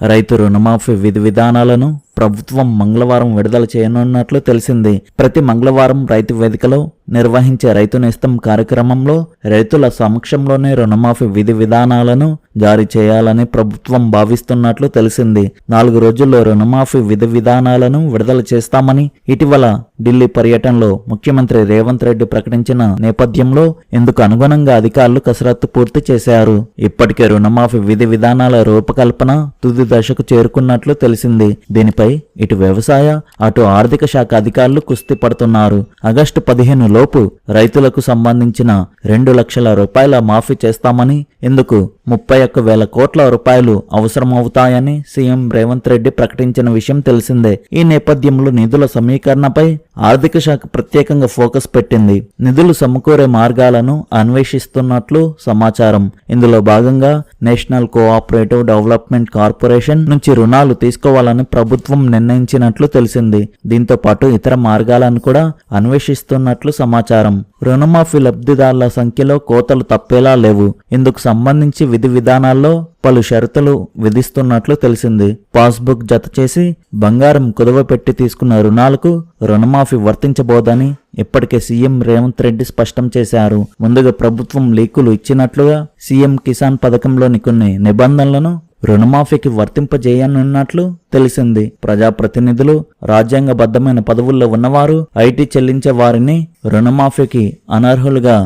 రైతు రుణమాఫీ విధి విధానాలను ప్రభుత్వం మంగళవారం విడుదల చేయనున్నట్లు తెలిసింది. ప్రతి మంగళవారం రైతు వేదికలో నిర్వహించే రైతు నేస్తం కార్యక్రమంలో రైతుల సమక్షంలోనే రుణమాఫీ విధి విధానాలను జారీ చేయాలని ప్రభుత్వం భావిస్తున్నట్లు తెలిసింది. నాలుగు రోజుల్లో రుణమాఫీ విధి విధానాలను విడుదల చేస్తామని ఇటీవల ఢిల్లీ పర్యటనలో ముఖ్యమంత్రి రేవంత్ రెడ్డి ప్రకటించిన నేపథ్యంలో ఇందుకు అనుగుణంగా అధికారులు కసరత్తు పూర్తి చేశారు. ఇప్పటికే రుణమాఫీ విధి విధానాల రూపకల్పన తుది దశకు చేరుకున్నట్లు తెలిసింది. దీనిపై ఇటు వ్యవసాయ అటు ఆర్థిక శాఖ అధికారులు కుస్తీ పడుతున్నారు. ఆగస్టు పదిహేను లోపు రైతులకు సంబంధించిన రెండు లక్షల రూపాయల మాఫీ చేస్తామని ఇందుకు ముప్పై ఒక్క వేల కోట్ల రూపాయలు అవసరమవుతాయని సీఎం రేవంత్ రెడ్డి ప్రకటించిన విషయం తెలిసిందే. ఈ నేపథ్యంలో నిధుల సమీకరణపై ఆర్థిక శాఖ ప్రత్యేకంగా ఫోకస్ పెట్టింది. నిధులు సమకూరే మార్గాలను అన్వేషిస్తున్నట్లు సమాచారం. ఇందులో భాగంగా నేషనల్ కోఆపరేటివ్ డెవలప్మెంట్ కార్పొరేషన్ నుంచి రుణాలు తీసుకోవాలని ప్రభుత్వం నిర్ణయించినట్లు తెలిసింది. దీంతో పాటు ఇతర మార్గాలను కూడా అన్వేషిస్తున్నట్లు సమాచారం. రుణమాఫీ లబ్ధిదారుల సంఖ్యలో కోతలు తప్పేలా లేవు. ఇందుకు సంబంధించి విధి విధానాల్లో పలు షరతులు విధిస్తున్నట్లు తెలిసింది. పాస్బుక్ జత చేసి బంగారం కుదవపెట్టి తీసుకున్న రుణాలకు రుణమాఫీ వర్తించబోదని ఇప్పటికే సీఎం రేవంత్ రెడ్డి స్పష్టం చేశారు. ముందుగా ప్రభుత్వం లీకులు ఇచ్చినట్లుగా సీఎం కిసాన్ పథకంలోని కొన్ని నిబంధనలను రుణమాఫీకి వర్తింపజేయనున్నట్లు తెలిసింది. ప్రజాప్రతినిధులు రాజ్యాంగబద్ధమైన పదవుల్లో ఉన్నవారు ఐటీ చెల్లించే వారిని రుణమాఫీకి అనర్హులుగా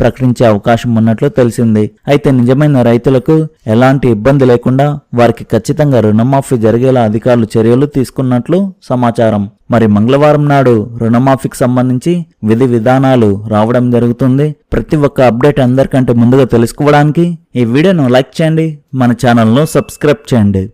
ప్రకటించే అవకాశం ఉన్నట్లు తెలిసింది. అయితే నిజమైన రైతులకు ఎలాంటి ఇబ్బంది లేకుండా వారికి ఖచ్చితంగా రుణమాఫీ జరిగేలా అధికారులు చర్యలు తీసుకున్నట్లు సమాచారం. మరి మంగళవారం నాడు రుణమాఫీకి సంబంధించి విధి విధానాలు రావడం జరుగుతుంది. ప్రతి ఒక్క అప్డేట్ అందరికంటే ముందుగా తెలుసుకోవడానికి ఈ వీడియోను లైక్ చేయండి. మన ఛానల్ను సబ్స్క్రైబ్ చేయండి.